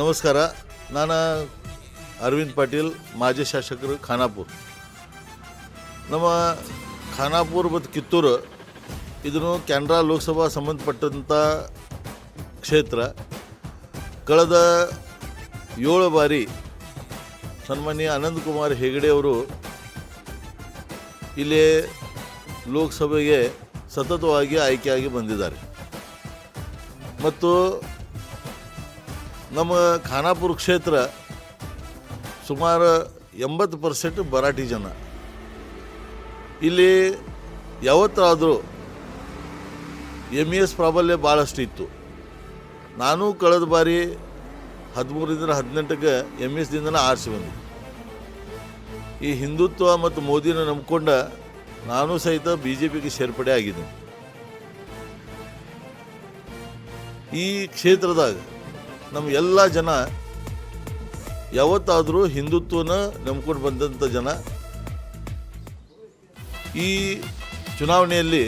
ನಮಸ್ಕಾರ. ನಾನು ಅರವಿಂದ್ ಪಾಟೀಲ್, ಮಾಜಿ ಶಾಸಕರು ಖಾನಾಪುರ್. ನಮ್ಮ ಖಾನಾಪುರ ಮತ್ತು ಕಿತ್ತೂರು ಇದನ್ನು ಕ್ಯಾನ್ರಾ ಲೋಕಸಭಾ ಸಂಬಂಧಪಟ್ಟಂಥ ಕ್ಷೇತ್ರ ಕಳೆದ ಏಳು ಬಾರಿ ಸನ್ಮಾನ್ಯ ಅನಂತಕುಮಾರ್ ಹೆಗಡೆ ಅವರು ಇಲ್ಲಿ ಲೋಕಸಭೆಗೆ ಸತತವಾಗಿ ಆಯ್ಕೆಯಾಗಿ ಬಂದಿದ್ದಾರೆ. ಮತ್ತು ನಮ್ಮ ಖಾನಾಪುರ ಕ್ಷೇತ್ರ ಸುಮಾರು ಎಂಬತ್ತು ಪರ್ಸೆಂಟ್ ಮರಾಠಿ ಜನ. ಇಲ್ಲಿ ಯಾವತ್ತಾದರೂ ಎಂ ಇ ಎಸ್ ಪ್ರಾಬಲ್ಯ ಭಾಳಷ್ಟು ಇತ್ತು. ನಾನು ಕಳೆದ ಬಾರಿ ಹದಿಮೂರರಿಂದ ಹದಿನೆಂಟಕ್ಕೆ ಎಂ ಎಸ್ ಎಸ್ದಿಂದನೇ ಆರಿಸಿ ಬಂದೆ. ಈ ಹಿಂದುತ್ವ ಮತ್ತು ಮೋದಿನ ನಂಬ್ಕೊಂಡ ನಾನು ಸಹಿತ ಬಿ ಜೆ ಪಿಗೆ ಸೇರ್ಪಡೆ ಆಗಿದ್ದೀನಿ ಈ ಕ್ಷೇತ್ರದಾಗ ನಮ್ಮ ಎಲ್ಲ ಜನ ಯಾವತ್ತಾದರೂ ಹಿಂದುತ್ವನ ನಂಬ್ಕೊಂಡು ಬಂದಂಥ ಜನ. ಈ ಚುನಾವಣೆಯಲ್ಲಿ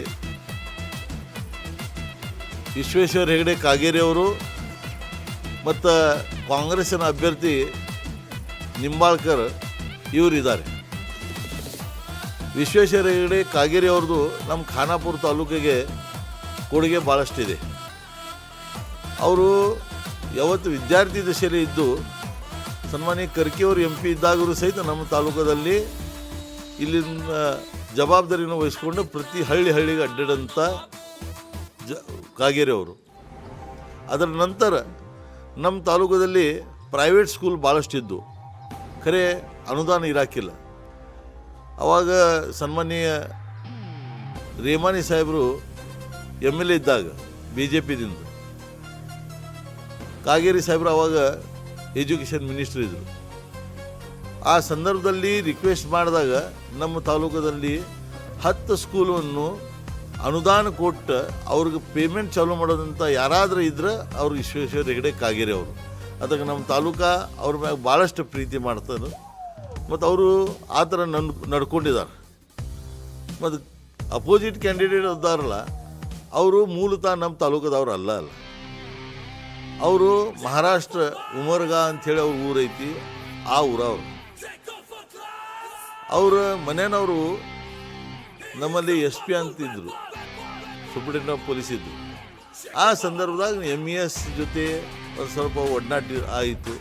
ವಿಶ್ವೇಶ್ವರ ಹೆಗಡೆ ಕಾಗೇರಿ ಅವರು ಮತ್ತು ಕಾಂಗ್ರೆಸ್ಸಿನ ಅಭ್ಯರ್ಥಿ ನಿಂಬಾಳ್ಕರ್ ಇವರಿದ್ದಾರೆ. ವಿಶ್ವೇಶ್ವರ ಹೆಗಡೆ ಕಾಗೇರಿ ಅವ್ರದ್ದು ನಮ್ಮ ಖಾನಾಪುರ ತಾಲೂಕಿಗೆ ಕೊಡುಗೆ ಭಾಳಷ್ಟಿದೆ ಅವರು ಯಾವತ್ತು ವಿದ್ಯಾರ್ಥಿ ದಶೆಯಲ್ಲಿ ಇದ್ದು ಸನ್ಮಾನ್ಯ ಕರ್ಕಿಯವರು ಎಂ ಪಿ ಇದ್ದಾಗಲೂ ಸಹಿತ ನಮ್ಮ ತಾಲೂಕದಲ್ಲಿ ಇಲ್ಲಿನ ಜವಾಬ್ದಾರಿಯನ್ನು ವಹಿಸಿಕೊಂಡು ಪ್ರತಿ ಹಳ್ಳಿ ಹಳ್ಳಿಗೆ ಅಡ್ಡಾಡಂಥ ಜ ಕಾಗೇರಿ ಅವರು. ಅದರ ನಂತರ ನಮ್ಮ ತಾಲೂಕದಲ್ಲಿ ಪ್ರೈವೇಟ್ ಸ್ಕೂಲ್ ಭಾಳಷ್ಟಿದ್ದು ಖರೆ ಅನುದಾನ ಇರಾಕಿಲ್ಲ. ಆವಾಗ ಸನ್ಮಾನ್ಯ ರೇಮಾನಿ ಸಾಹೇಬರು ಎಂ ಎಲ್ ಎ ಇದ್ದಾಗ ಬಿ ಜೆ ಪಿದಿಂದ ಕಾಗೇರಿ ಸಾಹೇಬರು ಅವಾಗ ಎಜುಕೇಷನ್ ಮಿನಿಸ್ಟ್ರ್ ಇದ್ದರು ಆ ಸಂದರ್ಭದಲ್ಲಿ ರಿಕ್ವೆಸ್ಟ್ ಮಾಡಿದಾಗ ನಮ್ಮ ತಾಲೂಕದಲ್ಲಿ ಹತ್ತು ಸ್ಕೂಲನ್ನು ಅನುದಾನ ಕೊಟ್ಟು ಅವ್ರಿಗೆ ಪೇಮೆಂಟ್ ಚಾಲೂ ಮಾಡೋದಂತ ಯಾರಾದರೂ ಇದ್ರೆ ಅವ್ರಿಗೆ ವಿಶ್ವೇಶ್ವರ ಹೆಗಡೆ ಕಾಗೇರಿ ಅವರು. ಅದಕ್ಕೆ ನಮ್ಮ ತಾಲೂಕಾ ಅವ್ರ ಮ್ಯಾಗ ಭಾಳಷ್ಟು ಪ್ರೀತಿ ಮಾಡ್ತಾರೆ. ಮತ್ತು ಅವರು ಆ ಥರ ನನ್ ನಡ್ಕೊಂಡಿದ್ದಾರೆ. ಮತ್ತು ಅಪೋಸಿಟ್ ಕ್ಯಾಂಡಿಡೇಟ್ ಇದ್ದಾರಲ್ಲ, ಅವರು ಮೂಲತಃ ನಮ್ಮ ತಾಲೂಕದವ್ರು ಅಲ್ಲ ಅಲ್ಲ. ಅವರು ಮಹಾರಾಷ್ಟ್ರ ಉಮರ್ಗಾ ಅಂಥೇಳಿ ಅವ್ರ ಊರೈತಿ ಆ ಊರವ್ರು ಅವರ. ಮನೆಯವರು ನಮ್ಮಲ್ಲಿ ಎಸ್ ಪಿ ಅಂತಿದ್ರು ಸೂಪ್ರಿಟೆಂಡೆಂಟ್ ಪೊಲೀಸ್ ಇದ್ದರು ಆ ಸಂದರ್ಭದಾಗ ಎಂ ಇ ಎಸ್ ಜೊತೆ ಒಂದು ಸ್ವಲ್ಪ ಒಡನಾಟ ಆಯಿತು.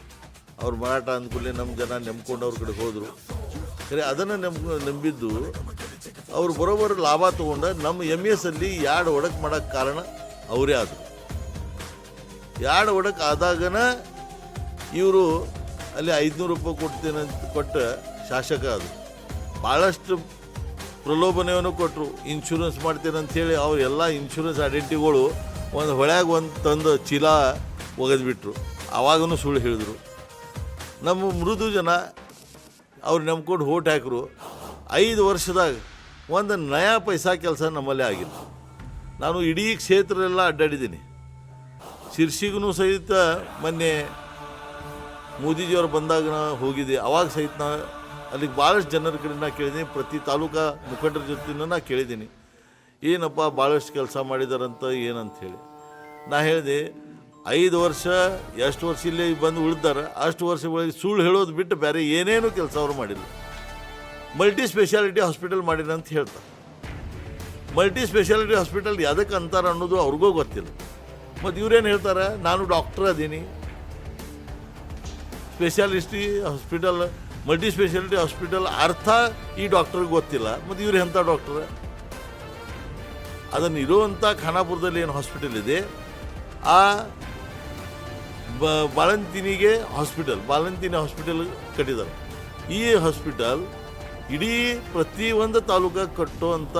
ಅವ್ರು ಮರಾಠ ಅಂದ್ಕೂಡಲೇ ನಮ್ಮ ಜನ ನೆಮ್ಕೊಂಡು ಅವ್ರ ಕಡೆ ಹೋದರು. ಖರೆ, ಅದನ್ನು ನೆಂಬ ನಂಬಿದ್ದು ಅವ್ರು ಬರೋಬ್ಬರ ಲಾಭ ತೊಗೊಂಡು ನಮ್ಮ ಎಂ ಎಸ್ ಅಲ್ಲಿ ಯಾಡ್ ಒಡಕ್ ಮಾಡೋಕ್ಕೆ ಕಾರಣ ಅವರೇ ಆದರು. ಯಾಡ್ ಒಡಕ್ ಆದಾಗನ ಇವರು ಅಲ್ಲಿ ಐದುನೂರು ರೂಪಾಯಿ ಕೊಡ್ತೇನೆ ಅಂತ ಕೊಟ್ಟ ಶಾಸಕ ಅದು. ಭಾಳಷ್ಟು ಪ್ರಲೋಭನೆಯನ್ನು ಕೊಟ್ಟರು ಇನ್ಶೂರೆನ್ಸ್ ಮಾಡ್ತೇನೆ ಅಂಥೇಳಿ ಅವ್ರು ಎಲ್ಲ ಇನ್ಶೂರೆನ್ಸ್ ಐಡೆಂಟಿಗಳು ಒಂದು ಹೊಳ್ಯಾಗ ಒಂದು ತಂದು ಚೀಲ ಒಗೆದ್ಬಿಟ್ರು. ಆವಾಗೂ ಸುಳ್ಳು ಹೇಳಿದ್ರು. ನಮ್ಮ ಮೃದು ಜನ ಅವ್ರು ನಂಬ್ಕೊಂಡು ಹೋಟ್ ಹಾಕರು. ಐದು ವರ್ಷದಾಗ ಒಂದು ನಯಾ ಪೈಸಾ ಕೆಲಸ ನಮ್ಮಲ್ಲೇ ಆಗಿಲ್ಲ ನಾನು ಇಡೀ ಕ್ಷೇತ್ರ ಎಲ್ಲ ಅಡ್ಡಾಡಿದ್ದೀನಿ. ಶಿರ್ಸಿಗೂ ಸಹಿತ ಮೊನ್ನೆ ಮೋದಿಜಿಯವರು ಬಂದಾಗ ಹೋಗಿದ್ದೆ. ಅವಾಗ ಸಹಿತ ನಾ ಅಲ್ಲಿಗೆ ಭಾಳಷ್ಟು ಜನರ ಕಡೆ ನಾ ಕೇಳಿದ್ದೀನಿ. ಪ್ರತಿ ತಾಲೂಕಾ ಮುಖಂಡರ ಜೊತೆನೂ ನಾ ಕೇಳಿದ್ದೀನಿ. ಏನಪ್ಪ ಭಾಳಷ್ಟು ಕೆಲಸ ಮಾಡಿದಾರಂತ ಏನಂತ ಹೇಳಿ. ನಾ ಹೇಳಿದೆ, ಐದು ವರ್ಷ, ಎಷ್ಟು ವರ್ಷ ಇಲ್ಲೇ ಬಂದು ಉಳಿದಾರೆ, ಅಷ್ಟು ವರ್ಷ ಒಳಗೆ ಸುಳ್ಳು ಹೇಳೋದು ಬಿಟ್ಟು ಬೇರೆ ಏನೇನು ಕೆಲಸ ಅವರು ಮಾಡಿಲ್ಲ. ಮಲ್ಟಿ ಸ್ಪೆಷಾಲಿಟಿ ಹಾಸ್ಪಿಟಲ್ ಮಾಡಿರ ಅಂತ ಹೇಳ್ತಾರೆ. ಮಲ್ಟಿ ಸ್ಪೆಷಾಲಿಟಿ ಹಾಸ್ಪಿಟಲ್ ಯಾವುದಕ್ಕೆ ಅಂತಾರೆ ಅನ್ನೋದು ಅವ್ರಿಗೂ ಗೊತ್ತಿಲ್ಲ. ಮತ್ತು ಇವ್ರೇನು ಹೇಳ್ತಾರೆ? ನಾನು doctor ಅದೀನಿ. Specialty hospital multi specialty hospital ಅರ್ಥ ಈ ಡಾಕ್ಟ್ರಿಗೆ ಗೊತ್ತಿಲ್ಲ. ಮತ್ತು ಇವ್ರು ಎಂಥ ಡಾಕ್ಟರ್? ಅದನ್ನು ಇರುವಂಥ ಖಾನಾಪುರದಲ್ಲಿ ಏನು ಹಾಸ್ಪಿಟಲ್ ಇದೆ? ಆ ಬ ಬಾಳಂತಿನಿಗೆ ಹಾಸ್ಪಿಟಲ್ ಬಾಳಂತಿನಿ ಹಾಸ್ಪಿಟಲ್ ಕಟ್ಟಿದ್ದಾರೆ ಈ ಹಾಸ್ಪಿಟಲ್ ಇಡೀ ಪ್ರತಿಯೊಂದು ತಾಲೂಕಾಗ ಕಟ್ಟುವಂಥ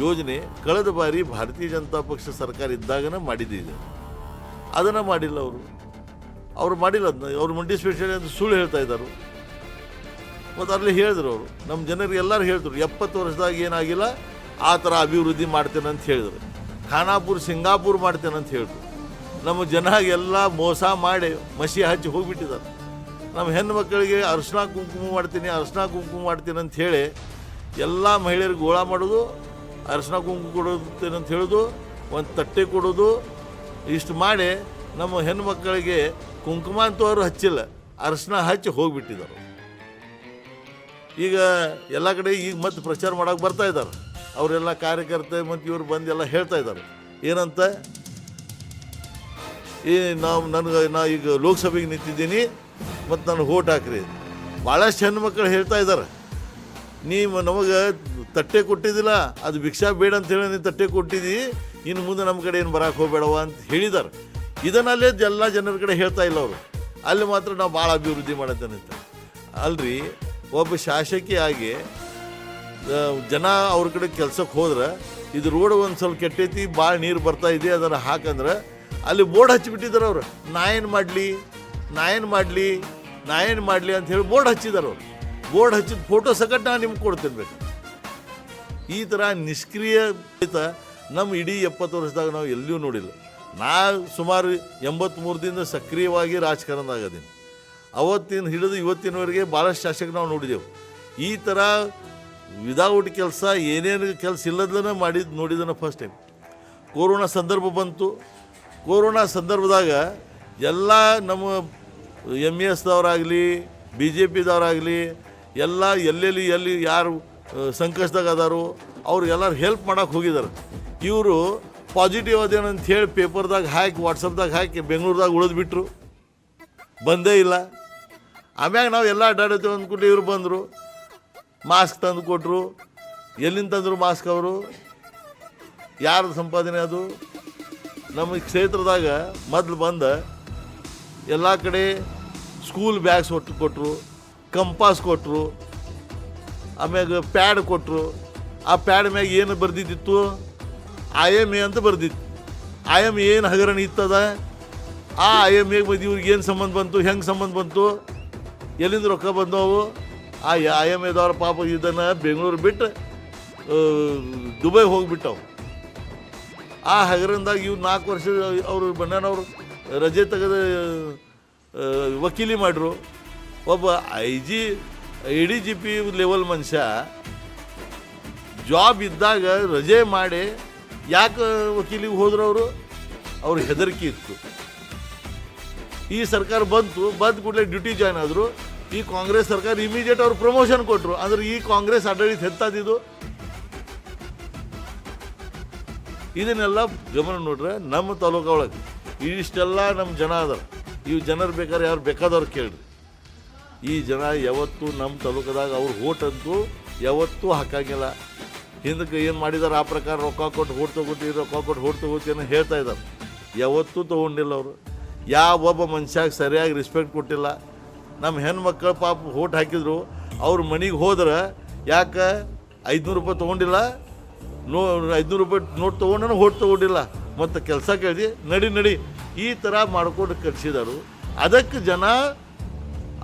ಯೋಜನೆ ಕಳೆದ ಬಾರಿ ಭಾರತೀಯ ಜನತಾ ಪಕ್ಷ ಸರ್ಕಾರ ಇದ್ದಾಗನ ಮಾಡಿದ್ದೀವಿ. ಅದನ್ನು ಮಾಡಿಲ್ಲ ಅವರು. ಅವ್ರು ಮಾಡಿಲ್ಲ ಅದನ್ನ ಅವ್ರು ಮಂಡಿ ಸ್ಪೆಷಲಿ ಅಂತ ಸುಳ್ಳು ಹೇಳ್ತಾ ಇದ್ದಾರೆ. ಮತ್ತು ಅಲ್ಲಿ ಹೇಳಿದ್ರು ಅವರು. ನಮ್ಮ ಜನರಿಗೆ ಎಲ್ಲರೂ ಹೇಳಿದ್ರು, ಎಪ್ಪತ್ತು ವರ್ಷದಾಗ ಏನಾಗಿಲ್ಲ, ಆ ಥರ ಅಭಿವೃದ್ಧಿ ಮಾಡ್ತೇನೆ ಅಂತ ಹೇಳಿದ್ರು. ಖಾನಾಪುರ್, ಸಿಂಗಾಪುರ್ ಮಾಡ್ತೇನೆ ಅಂತ ಹೇಳಿದ್ರು. ನಮ್ಮ ಜನ ಎಲ್ಲ ಮೋಸ ಮಾಡಿ ಮಸಿ ಹಚ್ಚಿ ಹೋಗಿಬಿಟ್ಟಿದ್ದಾರೆ. ನಮ್ಮ ಹೆಣ್ಣು ಮಕ್ಕಳಿಗೆ ಅರ್ಶಿನ ಕುಂಕುಮ ಮಾಡ್ತೀನಿ, ಅರ್ಶಿನ ಕುಂಕುಮ ಮಾಡ್ತೀನಿ ಅಂತ ಹೇಳಿ ಎಲ್ಲ ಮಹಿಳೆಯರಿಗೆ ಗೋಳ ಮಾಡೋದು ಅರ್ಶಿನ ಕುಂಕು ಕೊಡೋತೇನೆ ಅಂತ ಹೇಳೋದು, ಒಂದು ತಟ್ಟೆ ಕೊಡೋದು, ಇಷ್ಟು ಮಾಡಿ ನಮ್ಮ ಹೆಣ್ಮಕ್ಕಳಿಗೆ ಕುಂಕುಮ ಅಂತೂ ಅವರು ಹಚ್ಚಿಲ್ಲ, ಅರಶಿನ ಹಚ್ಚಿ ಹೋಗಿಬಿಟ್ಟಿದ್ದಾರೆ. ಈಗ ಎಲ್ಲ ಕಡೆ ಈಗ ಮತ್ತೆ ಪ್ರಚಾರ ಮಾಡೋಕೆ ಬರ್ತಾ ಇದ್ದಾರೆ. ಅವರೆಲ್ಲ ಕಾರ್ಯಕರ್ತೆ ಮತ್ತು ಇವರು ಬಂದು ಎಲ್ಲ ಹೇಳ್ತಾ ಇದ್ದಾರೆ. ಏನಂತ? ಈ ನಾವು ನನಗೆ, ನಾ ಈಗ ಲೋಕಸಭೆಗೆ ನಿಂತಿದ್ದೀನಿ, ಮತ್ತು ನಾನು ಓಟ್ ಹಾಕ್ರಿ ಭಾಳಷ್ಟು ಹೆಣ್ಮಕ್ಳು ಹೇಳ್ತಾ ಇದ್ದಾರೆ. ನೀವು ನಮಗೆ ತಟ್ಟೆ ಕೊಟ್ಟಿದ್ದಿಲ್ಲ ಅದು ಭಿಕ್ಷಾ ಬೇಡ ಅಂತ ಹೇಳಿ ನೀನು ತಟ್ಟೆ ಕೊಟ್ಟಿದ್ದಿ ಇನ್ನು ಮುಂದೆ ನಮ್ಮ ಕಡೆ ಏನು ಬರಕ್ಕೆ ಹೋಗಬೇಡವ ಅಂತ ಹೇಳಿದ್ದಾರೆ ಇದನ್ನಲ್ಲೇ ಎಲ್ಲ ಜನರ ಕಡೆ ಹೇಳ್ತಾ ಇಲ್ಲ ಅವರು. ಅಲ್ಲಿ ಮಾತ್ರ ನಾವು ಭಾಳ ಅಭಿವೃದ್ಧಿ ಅಂತ. ಅಲ್ರಿ, ಒಬ್ಬ ಶಾಸಕಿಯಾಗಿ ಜನ ಅವ್ರ ಕಡೆ ಕೆಲ್ಸಕ್ಕೆ ಹೋದ್ರೆ, ಇದು ರೋಡ್ ಒಂದು ಸ್ವಲ್ಪ ಕೆಟ್ಟೈತಿ ಭಾಳ ನೀರು ಬರ್ತಾ ಇದೆ, ಅದನ್ನು ಹಾಕಂದ್ರೆ, ಅಲ್ಲಿ ಬೋರ್ಡ್ ಹಚ್ಚಿಬಿಟ್ಟಿದ್ದಾರೆ ಅವರು. ನಾ ಏನು ಮಾಡಲಿ? ನಾ ಏನು ಮಾಡಲಿ? ನಾ ಮಾಡಲಿ ಅಂತ ಹೇಳಿ ಬೋರ್ಡ್ ಹಚ್ಚಿದ್ದಾರೆ ಅವ್ರು. ಬೋರ್ಡ್ ಹಚ್ಚಿದ ಫೋಟೋ ಸಕಟ್ ನಾನು ನಿಮ್ಗೆ ಕೊಡ್ತಿರ್ಬೇಕು. ಬೇಕು ಈ ಥರ ನಿಷ್ಕ್ರಿಯ ನಮ್ಮ ಇಡೀ ಎಪ್ಪತ್ತು ವರ್ಷದಾಗ ನಾವು ಎಲ್ಲಿಯೂ ನೋಡಿಲ್ಲ. ನಾ ಸುಮಾರು ಎಂಬತ್ತ್ಮೂರದಿಂದ ಸಕ್ರಿಯವಾಗಿ ರಾಜಕಾರಣದಾಗದೀನಿ ಅವತ್ತಿನ ಹಿಡಿದು ಇವತ್ತಿನವರೆಗೆ ಭಾಳಷ್ಟು ಶಾಸಕ ನಾವು ನೋಡಿದೆವು. ಈ ಥರ ವಿದೌಟ್ ಕೆಲಸ ಏನೇನು ಕೆಲಸ ಇಲ್ಲದನ್ನ ಮಾಡಿದ್ದು ನೋಡಿದನ ಫಸ್ಟ್ ಟೈಮ್ ಕೊರೋನಾ ಸಂದರ್ಭ ಬಂತು. ಕೊರೋನಾ ಸಂದರ್ಭದಾಗ ಎಲ್ಲ ನಮ್ಮ ಎಂ ಎಸ್ದವರಾಗಲಿ ಬಿ ಜೆ ಪಿದವರಾಗಲಿ ಎಲ್ಲ ಎಲ್ಲೆಲ್ಲಿ, ಎಲ್ಲಿ ಯಾರು ಸಂಕಷ್ಟದಾಗ ಅದಾರು, ಅವ್ರಿಗೆಲ್ಲರೂ ಹೆಲ್ಪ್ ಮಾಡೋಕೆ ಹೋಗಿದ್ದಾರೆ ಇವರು ಪಾಸಿಟಿವ್ ಅದೇನಂತ ಹೇಳಿ ಪೇಪರ್ದಾಗ ಹಾಕಿ ವಾಟ್ಸಪ್ದಾಗ ಹಾಕಿ, ಬೆಂಗಳೂರದಾಗ ಉಳಿದ್ಬಿಟ್ರು ಬಂದೇ ಇಲ್ಲ. ಆಮ್ಯಾಗ ನಾವು ಎಲ್ಲ ಅಡ್ಡಾಡತ್ತೀವಿ ಅಂದ್ಕೊಂಡು ಇವರು ಬಂದರು. ಮಾಸ್ಕ್ ತಂದು ಕೊಟ್ಟರು ಎಲ್ಲಿಂದ ತಂದರು ಮಾಸ್ಕ್ ಅವರು? ಯಾರ್ದು ಸಂಪಾದನೆ ಅದು? ನಮ್ಮ ಕ್ಷೇತ್ರದಾಗ ಮೊದಲು ಬಂದ ಎಲ್ಲ ಕಡೆ ಸ್ಕೂಲ್ ಬ್ಯಾಗ್ಸ್ ಒಟ್ಟು ಕೊಟ್ಟರು ಕಂಪಾಸ್ ಕೊಟ್ಟರು ಆಮ್ಯಾಗ ಪ್ಯಾಡ್ ಕೊಟ್ಟರು ಆ ಪ್ಯಾಡ್ ಮ್ಯಾಗ ಏನು ಬರ್ದಿದ್ದಿತ್ತು? ಐ ಎಂ ಎ ಅಂತ ಬರ್ದಿತ್ತು. ಐ ಎಂ ಏನು ಹಗರಣ ಇತ್ತದ? ಆ ಐ ಎಂ ಎಗೆ ಬಂದು ಇವ್ರಿಗೆ ಏನು ಸಂಬಂಧ ಬಂತು? ಹೆಂಗೆ ಸಂಬಂಧ ಬಂತು? ಎಲ್ಲಿಂದ ರೊಕ್ಕ ಬಂದವು? ಆ ಐ ಎಂ ಎದವ್ರ ಪಾಪ ಇದನ್ನು ಬೆಂಗಳೂರು ಬಿಟ್ಟು ದುಬೈ ಹೋಗಿಬಿಟ್ಟವು. ಆ ಹಗರಣದಾಗ ಇವ್ರು ನಾಲ್ಕು ವರ್ಷ ಅವರು ಬಣ್ಣನವರು ರಜೆ ತೆಗೆದ ವಕೀಲಿ ಮಾಡ್ರು. ಒಬ್ಬ I G I D G P level ಮನುಷ್ಯ ಜಾಬ್ ಇದ್ದಾಗ ರಜೆ ಮಾಡಿ ಯಾಕೆ ವಕೀಲಿಗೆ ಹೋದ್ರು ಅವರು? ಅವ್ರ ಹೆದರಿಕೆ ಇತ್ತು. ಈ ಸರ್ಕಾರ ಬಂತು, ಬಂದ ಕೂಡಲೇ ಡ್ಯೂಟಿ ಜಾಯ್ನ್ ಆದರು. ಈ ಕಾಂಗ್ರೆಸ್ ಸರ್ಕಾರ ಇಮಿಡಿಯೇಟ್ ಅವ್ರು ಪ್ರಮೋಷನ್ ಕೊಟ್ಟರು ಅಂದ್ರೆ ಈ ಕಾಂಗ್ರೆಸ್ ಆಡಳಿತ ಹೆತ್ತಾದಿದ್ದು ಇದನ್ನೆಲ್ಲ ಗಮನ ನೋಡ್ರೆ ನಮ್ಮ ತಾಲೂಕು ಒಳಗೆ ಇಷ್ಟೆಲ್ಲ ನಮ್ಮ ಜನ ಅದಾರ. ಇವು ಜನರು ಬೇಕಾದ್ರೆ ಯಾರು ಬೇಕಾದವ್ರು ಕೇಳ್ರಿ. ಈ ಜನ ಯಾವತ್ತೂ ನಮ್ಮ ತಾಲೂಕದಾಗ ಅವ್ರು ಓಟ್ ಅಂತೂ ಯಾವತ್ತೂ ಹಾಕಂಗಿಲ್ಲ. ಹಿಂದಕ್ಕೆ ಏನು ಮಾಡಿದಾರೆ ಆ ಪ್ರಕಾರ ರೊಕ್ಕ ಕೊಟ್ಟು ಓಟ್ ತಗೋತಿ, ರೊಕ್ಕ ಕೊಟ್ಟು ಓಟ್ ತೊಗೋತೀವಿ ಅಂತ ಹೇಳ್ತಾ ಇದ್ದಾರೆ. ಯಾವತ್ತೂ ತೊಗೊಂಡಿಲ್ಲ ಅವರು. ಯಾವ ಒಬ್ಬ ಮನುಷ್ಯಾಗ ಸರಿಯಾಗಿ ರೆಸ್ಪೆಕ್ಟ್ ಕೊಟ್ಟಿಲ್ಲ. ನಮ್ಮ ಹೆಣ್ಮಕ್ಳು ಪಾಪ ಓಟ್ ಹಾಕಿದ್ರು, ಅವ್ರ ಮನೆಗೆ ಹೋದ್ರೆ ಯಾಕೆ ಐದುನೂರು ರೂಪಾಯಿ ತೊಗೊಂಡಿಲ್ಲ? ನೋ, ಐದುನೂರು ರೂಪಾಯಿ ನೋಟ್ ತೊಗೊಂಡು ಓಟ್ ತೊಗೊಂಡಿಲ್ಲ. ಮತ್ತು ಕೆಲಸ ಕೇಳಿದೆ, ನಡಿ ನಡಿ. ಈ ಥರ ಮಾಡ್ಕೊಂಡು ಕಟ್ಸಿದರು. ಅದಕ್ಕೆ ಜನ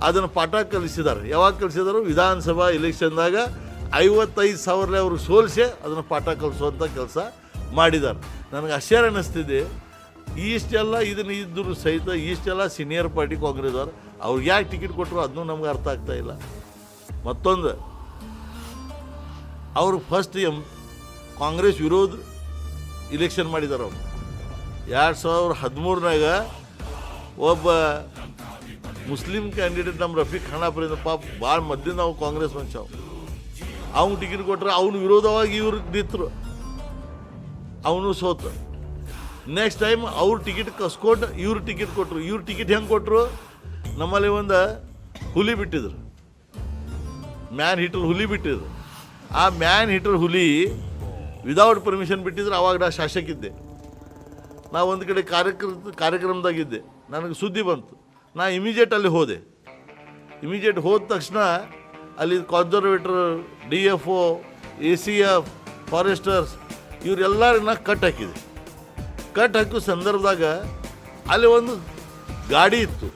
ಅದನ್ನು ಪಾಠ ಕಲಿಸಿದ್ದಾರೆ. ಯಾವಾಗ ಕಲಿಸಿದರು? ವಿಧಾನಸಭಾ ಎಲೆಕ್ಷನ್ದಾಗ ಐವತ್ತೈದು ಸಾವಿರ ಅವರು ಸೋಲಿಸಿ ಅದನ್ನು ಪಾಠ ಕಲಿಸುವಂಥ ಕೆಲಸ ಮಾಡಿದ್ದಾರೆ. ನನಗೆ ಆಶ್ಚರ್ಯ ಅನ್ನಿಸ್ತಿದೆ. ಇಷ್ಟೆಲ್ಲ ಇದನ್ನು ಇದ್ದರೂ ಸಹಿತ ಇಷ್ಟೆಲ್ಲ ಸೀನಿಯರ್ ಪಾರ್ಟಿ ಕಾಂಗ್ರೆಸ್ ಅವ್ರು ಅವ್ರಿಗೆ ಯಾಕೆ ಟಿಕೆಟ್ ಕೊಟ್ಟರು ಅದನ್ನೂ ನಮ್ಗೆ ಅರ್ಥ ಆಗ್ತಾ ಇಲ್ಲ. ಮತ್ತೊಂದು, ಅವರು ಫಸ್ಟ್ ಎಂ ಕಾಂಗ್ರೆಸ್ ವಿರೋಧ ಇಲೆಕ್ಷನ್ ಮಾಡಿದ್ದಾರೆ ಅವರು. ಎರಡು ಸಾವಿರದ ಹದಿಮೂರನಾಗ ಒಬ್ಬ ಮುಸ್ಲಿಂ ಕ್ಯಾಂಡಿಡೇಟ್ ನಮ್ಮ ರಫೀಕ್ ಖಾನಾಪುರಿಂದ ಪಾಪ ಭಾಳ ಮದ್ದಿಂದ ನಾವು ಕಾಂಗ್ರೆಸ್ ಮನುಷ್ಯ ಅವ್ನು ಟಿಕೆಟ್ ಕೊಟ್ರೆ ಅವನು ವಿರೋಧವಾಗಿ ಇವ್ರು ನಿಂತರು ಅವನು ಸೋತ. ನೆಕ್ಸ್ಟ್ ಟೈಮ್ ಅವ್ರ ಟಿಕೆಟ್ ಕಸ್ಕೊಂಡು ಇವ್ರು ಟಿಕೆಟ್ ಕೊಟ್ಟರು ಇವ್ರ ಟಿಕೆಟ್ ಹೆಂಗೆ ಕೊಟ್ಟರು ನಮ್ಮಲ್ಲಿ ಒಂದು ಹುಲಿ ಬಿಟ್ಟಿದ್ರು. ಮ್ಯಾನ್ ಹಿಟ್ರ್ ಹುಲಿ ಬಿಟ್ಟಿದ್ರು. ಆ ಮ್ಯಾನ್ ಹಿಟ್ರ್ ಹುಲಿ ವಿದೌಟ್ ಪರ್ಮಿಷನ್ ಬಿಟ್ಟಿದ್ರು, ಅವಾಗ ನಾ ಶಾಸಕಿದ್ದೆ. ನಾ ಒಂದು ಕಡೆ ಕಾರ್ಯಕ್ರಮ ಕಾರ್ಯಕ್ರಮದಾಗಿದ್ದೆ ನನಗೆ ಸುದ್ದಿ ಬಂತು. ನಾ ಇಮಿಡಿಯೇಟ್ ಅಲ್ಲಿ ಹೋದೆ. ಇಮಿಡಿಯೇಟ್ ಹೋದ ತಕ್ಷಣ ಅಲ್ಲಿ conservator D F O A C F foresters ಇವರೆಲ್ಲರನ್ನ cut ಹಾಕಿದೆ. ಕಟ್ ಹಾಕೋ ಸಂದರ್ಭದಾಗ ಅಲ್ಲಿ ಒಂದು ಗಾಡಿ ಇತ್ತು.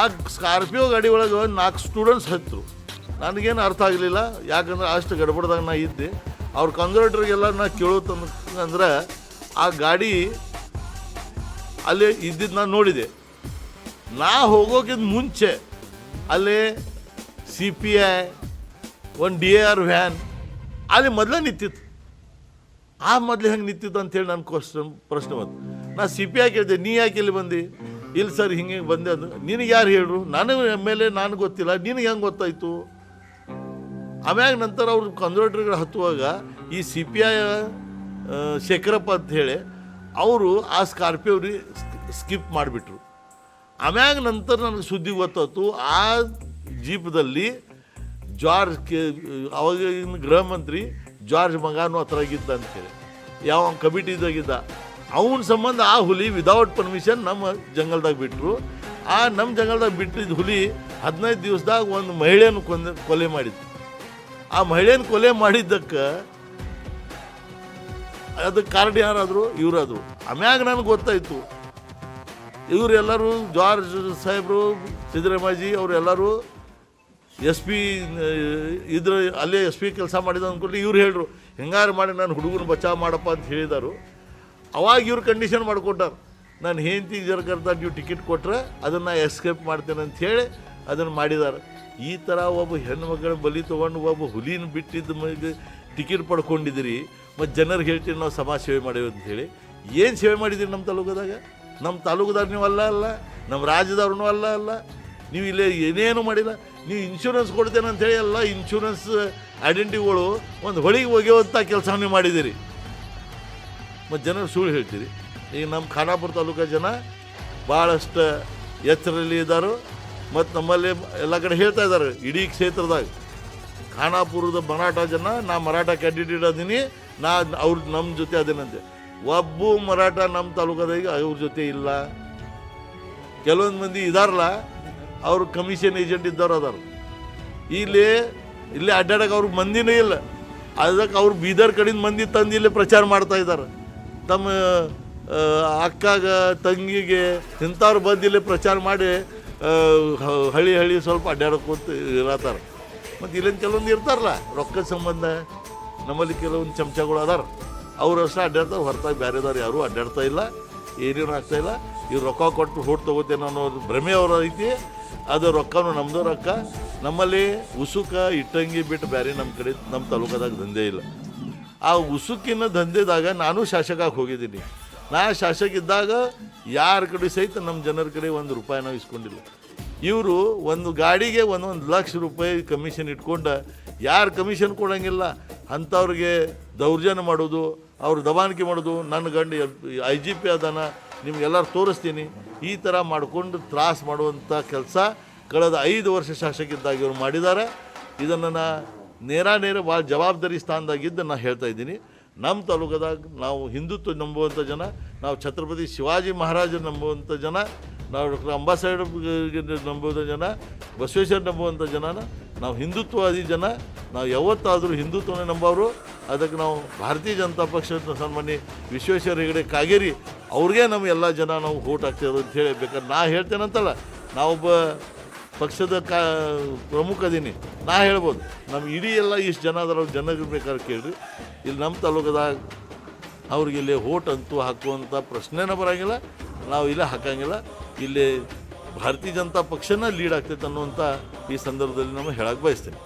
ಆ ಸ್ಕಾರ್ಪಿಯೋ ಗಾಡಿ ಒಳಗೆ ನಾಲ್ಕು ಸ್ಟೂಡೆಂಟ್ಸ್ ಹತ್ತರು ನನಗೇನು ಅರ್ಥ ಆಗಲಿಲ್ಲ. ಯಾಕಂದ್ರೆ ಅಷ್ಟು ಗಡ್ಬಡ್ದಾಗ ನಾ ಇದ್ದೆ. ಅವ್ರ ಕನ್ಸರ್ವೇಟರ್ಗೆಲ್ಲ ನಾ ಕೇಳೋತಂದ್ರೆ ಅಂದ್ರೆ ಆ ಗಾಡಿ ಅಲ್ಲಿ ಇದ್ದಿದ್ದು ನಾನು ನೋಡಿದೆ. ನಾ ಹೋಗೋಕ್ಕಿಂತ ಮುಂಚೆ ಅಲ್ಲಿ ಸಿ ಪಿ ಐ ಒಂದು ಡಿ ಆರ್ ವ್ಯಾನ್ ಅಲ್ಲಿ ಮೊದಲೇ ನಿಂತಿತ್ತು. ಆ ಮೊದಲು ಹೆಂಗೆ ನಿಂತಿತ್ತು ಅಂತೇಳಿ ನನ್ನ ಕ್ವಶನ್ ಪ್ರಶ್ನೆ ಬಂತು. ನಾ ಸಿ ಪಿ ಐ ಕೇಳಿದೆ, ನೀ ಯಾಕೆ ಇಲ್ಲಿ ಬಂದು? ಇಲ್ಲಿ ಸರ್, ಹಿಂಗೆ ಬಂದೆ ಅದು. ನಿನಗೆ ಯಾರು ಹೇಳ್ರು? ನಾನು ಎಂ ಎಲ್ ಎ ನನಗೆ ಗೊತ್ತಿಲ್ಲ. ನಿನಗೆ ಹೆಂಗೆ ಗೊತ್ತಾಯಿತು? ಆಮ್ಯಾಗ ನಂತರ ಅವ್ರು ಕಂದ್ರೋಟ್ರಿಗಳು ಹತ್ತುವಾಗ ಈ ಸಿ ಪಿ ಐ ಶೇಖರಪ್ಪ ಅಂತ ಹೇಳಿ, ಅವರು ಆ ಸ್ಕಾರ್ಪಿಯೋರಿ ಸ್ಕಿಪ್ ಮಾಡಿಬಿಟ್ರು. ಆಮ್ಯಾಗ ನಂತರ ನನಗೆ ಸುದ್ದಿ ಗೊತ್ತಾಯ್ತು, ಆ ಜೀಪ್ದಲ್ಲಿ ಜಾರ್ಜ್ ಕೆ, ಅವಾಗಿನ ಗೃಹ ಮಂತ್ರಿ ಜಾರ್ಜ್ ಮಗಾನು ಅಂತ ಅಂತೇಳಿ ಯಾವ ಕಮಿಟಿದಾಗಿದ್ದ. ಅವನ ಸಂಬಂಧ ಆ ಹುಲಿ ವಿದೌಟ್ ಪರ್ಮಿಷನ್ ನಮ್ಮ ಜಂಗಲ್ದಾಗ ಬಿಟ್ಟರು ಆ ನಮ್ಮ ಜಂಗಲ್ದಾಗ ಬಿಟ್ಟಿದ್ದ ಹುಲಿ ಹದಿನೈದು ದಿವಸದಾಗ ಒಂದು ಮಹಿಳೆಯನ್ನು ಕೊಂದ, ಕೊಲೆ ಮಾಡಿತ್ತು ಆ ಮಹಿಳೆಯನ್ನು ಕೊಲೆ ಮಾಡಿದ್ದಕ್ಕೆ ಅದಕ್ಕೆ ಕಾರಣ ಯಾರಾದರು? ಇವರಾದರು. ಆಮ್ಯಾಗ ನನಗೆ ಗೊತ್ತಾಯಿತು ಇವರೆಲ್ಲರೂ ಜಾರ್ಜ್ ಸಾಹೇಬರು ಸಿದ್ದರಾಮಾಜಿ ಅವರೆಲ್ಲರೂ ಎಸ್ ಪಿ, ಇದ್ರ ಅಲ್ಲೇ ಎಸ್ ಪಿ ಕೆಲಸ ಮಾಡಿದ ಅಂದ್ಕೊಂಡು ಇವ್ರು ಹೇಳ್ರು, ಹೆಂಗಾರು ಮಾಡಿ ನಾನು ಹುಡುಗನ ಬಚಾವ್ ಮಾಡಪ್ಪ ಅಂತ ಹೇಳಿದರು. ಅವಾಗ ಇವ್ರು ಕಂಡೀಷನ್ ಮಾಡಿಕೊಟ್ಟಾರೆ. ನಾನು ಹೆಂಡತಿ ಜರ್ಗರ್ದ ನೀವು ಟಿಕೆಟ್ ಕೊಟ್ಟರೆ ಅದನ್ನು ಎಸ್ಕೇಪ್ ಮಾಡ್ತೇನೆ ಅಂತ ಹೇಳಿ ಅದನ್ನು ಮಾಡಿದ್ದಾರೆ. ಈ ಥರ ಒಬ್ಬ ಹೆಣ್ಣು ಮಗಳ ಬಲಿ ತೊಗೊಂಡು ಒಬ್ಬ ಹುಲಿನ ಬಿಟ್ಟಿದ್ದ ಮಗ ಟಿಕೆಟ್ ಪಡ್ಕೊಂಡಿದ್ದೀರಿ, ಮತ್ತು ಜನರಿಗೆ ಹೇಳ್ತೀನಿ ನಾವು ಸಮಾಜ ಸೇವೆ ಮಾಡೇವಿ ಅಂತ ಹೇಳಿ. ಏನು ಸೇವೆ ಮಾಡಿದ್ದೀರಿ ನಮ್ಮ ತಾಲೂಕದಾಗ? ನಮ್ಮ ತಾಲೂಕುದವ್ರು ನೀವು ಅಲ್ಲ ಅಲ್ಲ ನಮ್ಮ ರಾಜ್ಯದವ್ರನ್ನೂ ಅಲ್ಲ ಅಲ್ಲ. ನೀವು ಇಲ್ಲಿ ಏನೇನು ಮಾಡಿಲ್ಲ, ನೀವು ಇನ್ಶೂರೆನ್ಸ್ ಕೊಡ್ತೇನೆ ಹೇಳಿ ಎಲ್ಲ ಇನ್ಶೂರೆನ್ಸ್ ಐಡೆಂಟಿಗಳು ಒಂದು ಹೊಳಿಗೆ ಒಗೆಯುವಂಥ ಕೆಲಸ ನೀವು ಮಾಡಿದ್ದೀರಿ. ಮತ್ತು ಜನರು ಸುಳ್ಳು ಹೇಳ್ತೀರಿ. ಈಗ ನಮ್ಮ ಖಾನಾಪುರ ತಾಲೂಕು ಜನ ಭಾಳಷ್ಟು ಎಚ್ಚರಲ್ಲಿ ಇದ್ದಾರೆ. ಮತ್ತು ನಮ್ಮಲ್ಲಿ ಎಲ್ಲ ಕಡೆ ಹೇಳ್ತಾ ಇದ್ದಾರೆ, ಇಡೀ ಕ್ಷೇತ್ರದಾಗ. ಖಾನಾಪುರದ ಮರಾಠ ಜನ, ನಾ ಮರಾಠ ಕ್ಯಾಂಡಿಡೇಟ್ ಅದೀನಿ ನಾ ಅವ್ರ ನಮ್ಮ ಜೊತೆ ಅದೇನಂತೆ. ಒಬ್ಬ ಮರಾಠ ನಮ್ಮ ತಾಲೂಕದಾಗ ಅವ್ರ ಜೊತೆ ಇಲ್ಲ. ಕೆಲವೊಂದು ಮಂದಿ ಇದಾರಲ್ಲ ಅವರು ಕಮಿಷನ್ ಏಜೆಂಟ್ ಇದ್ದವ್ರು ಅದಾರ. ಇಲ್ಲಿ ಇಲ್ಲಿ ಅಡ್ಡಾಡಕ್ಕೆ ಅವ್ರಿಗೆ ಮಂದಿನೇ ಇಲ್ಲ. ಅದಕ್ಕೆ ಅವ್ರು ಬೀದರ್ ಕಡೆಯಿಂದ ಮಂದಿ ತಂದು ಇಲ್ಲಿ ಪ್ರಚಾರ ಮಾಡ್ತಾ ಇದ್ದಾರೆ ತಮ್ಮ ಅಕ್ಕಾಗ, ತಂಗಿಗೆ ಇಂಥವ್ರು ಬಂದು ಇಲ್ಲಿ ಪ್ರಚಾರ ಮಾಡಿ ಹಳಿ ಹಳಿ ಸ್ವಲ್ಪ ಅಡ್ಡಾಡಕ್ಕೋತ ಇರತ್ತಾರ. ಮತ್ತು ಇಲ್ಲಿಂದ ಕೆಲವೊಂದು ಇರ್ತಾರಲ್ಲ ರೊಕ್ಕದ ಸಂಬಂಧ. ನಮ್ಮಲ್ಲಿ ಕೆಲವೊಂದು ಚಮಚಗಳು ಅದಾರ. ಅವ್ರು ಅಷ್ಟೇ ಅಡ್ಡಾಡ್ತಾ ಹೊರತಾಗಿ ಬೇರೆದವ್ರು ಯಾರೂ ಅಡ್ಡಾಡ್ತಾ ಇಲ್ಲ, ಏನೇನು ಆಗ್ತಾ ಇಲ್ಲ. ಇವ್ರು ರೊಕ್ಕ ಕೊಟ್ಟು ಹೋಟ್ ತಗೋತೇನೆ ಅನ್ನೋ ಭ್ರಮೆ ಅವರ ಐತಿ. ಅದು ರೊಕ್ಕನು ನಮ್ಮದು ರೊಕ್ಕ. ನಮ್ಮಲ್ಲಿ ಉಸುಕ ಇಟ್ಟಂಗಿ ಬಿಟ್ಟು ಬೇರೆ ನಮ್ಮ ಕಡೆ ನಮ್ಮ ತಾಲೂಕದಾಗ ದಂಧೆ ಇಲ್ಲ. ಆ ಉಸುಕಿನ ದಂಧೆದಾಗ ನಾನು ಶಾಸಕಾಗಿ ಹೋಗಿದ್ದೀನಿ. ನಾ ಶಾಸಕ ಇದ್ದಾಗ ಯಾರ ಕಡೆ ಸಹಿತ ನಮ್ಮ ಜನರ ಕಡೆ ಒಂದು ರೂಪಾಯಿ ನಾವು ಇಸ್ಕೊಂಡಿಲ್ಲ. ಇವರು ಒಂದು ಗಾಡಿಗೆ ಒಂದೊಂದು ಲಕ್ಷ ರೂಪಾಯಿ ಕಮಿಷನ್ ಇಟ್ಕೊಂಡು, ಯಾರು ಕಮಿಷನ್ ಕೊಡೋಂಗಿಲ್ಲ, ಅಂಥವ್ರಿಗೆ ದೌರ್ಜನ್ಯ ಮಾಡೋದು ಅವ್ರು ದಬಾನಿಕೆ ಮಾಡೋದು, ನನ್ನ ಗಂಡು ಐ ಜಿ ಪಿ ಅದನ್ನು ನಿಮ್ಗೆಲ್ಲರೂ ತೋರಿಸ್ತೀನಿ. ಈ ಥರ ಮಾಡಿಕೊಂಡು ತ್ರಾಸ ಮಾಡುವಂಥ ಕೆಲಸ ಕಳೆದ ಐದು ವರ್ಷ ಶಾಸಕಿದ್ದಾಗ ಇವರು ಮಾಡಿದ್ದಾರೆ. ಇದನ್ನು ನಾ ನೇರ ನೇರ ಭಾಳ ಜವಾಬ್ದಾರಿ ಸ್ಥಾನದಾಗಿದ್ದು ನಾನು ಹೇಳ್ತಾ ಇದ್ದೀನಿ. ನಮ್ಮ ತಾಲೂಕದಾಗ ನಾವು ಹಿಂದುತ್ವ ನಂಬುವಂಥ ಜನ, ನಾವು ಛತ್ರಪತಿ ಶಿವಾಜಿ ಮಹಾರಾಜ ನಂಬುವಂಥ ಜನ ನಾವು ಡಾಕ್ಟರ್ ಅಂಬಾಸಾಹೇಬ್ ನಂಬುವಂಥ ಜನ, ಬಸವೇಶ್ವರ ನಂಬುವಂಥ ಜನನ, ನಾವು ಹಿಂದುತ್ವವಾದಿ ಜನ, ನಾವು ಯಾವತ್ತಾದರೂ ಹಿಂದುತ್ವನೇ ನಂಬೋರು ಅದಕ್ಕೆ ನಾವು ಭಾರತೀಯ ಜನತಾ ಪಕ್ಷದ ಸನ್ಮಾನ್ಯ ವಿಶ್ವೇಶ್ವರ ಹೆಗಡೆ ಕಾಗೇರಿ ಅವ್ರಿಗೆ ನಮ್ಮ ಎಲ್ಲ ಜನ ನಾವು ಓಟ್ ಹಾಕ್ತೇವೆ ಅಂತ ಹೇಳಿ ಬೇಕಾದ್ರೆ ನಾ ಹೇಳ್ತೇನಂತಲ್ಲ, ನಾವೊಬ್ಬ ಪಕ್ಷದ ಕಾ, ಪ್ರಮುಖ ಅದೀನಿ, ನಾ ಹೇಳ್ಬೋದು. ನಮ್ಮ ಇಡೀ ಎಲ್ಲ ಇಷ್ಟು ಜನ ಅದರ ಜನಗಳು ಬೇಕಾದ್ರೆ ಕೇಳಿರಿ. ಇಲ್ಲಿ ನಮ್ಮ ತಾಲೂಕದಾಗ ಅವ್ರಿಗೆ ಇಲ್ಲಿ ಓಟ್ ಅಂತೂ ಹಾಕುವಂಥ ಪ್ರಶ್ನೆನೇ ಬರೋಂಗಿಲ್ಲ. ನಾವು ಇಲ್ಲ, ಹಾಕಂಗಿಲ್ಲ. ಇಲ್ಲಿ ಭಾರತೀಯ ಜನತಾ ಪಕ್ಷನ ಲೀಡ್ ಆಗ್ತೈತೆ ಅನ್ನುವಂಥ ಈ ಸಂದರ್ಭದಲ್ಲಿ ನಾವು ಹೇಳಕ್ಕೆ ಬಯಸ್ತೇನೆ.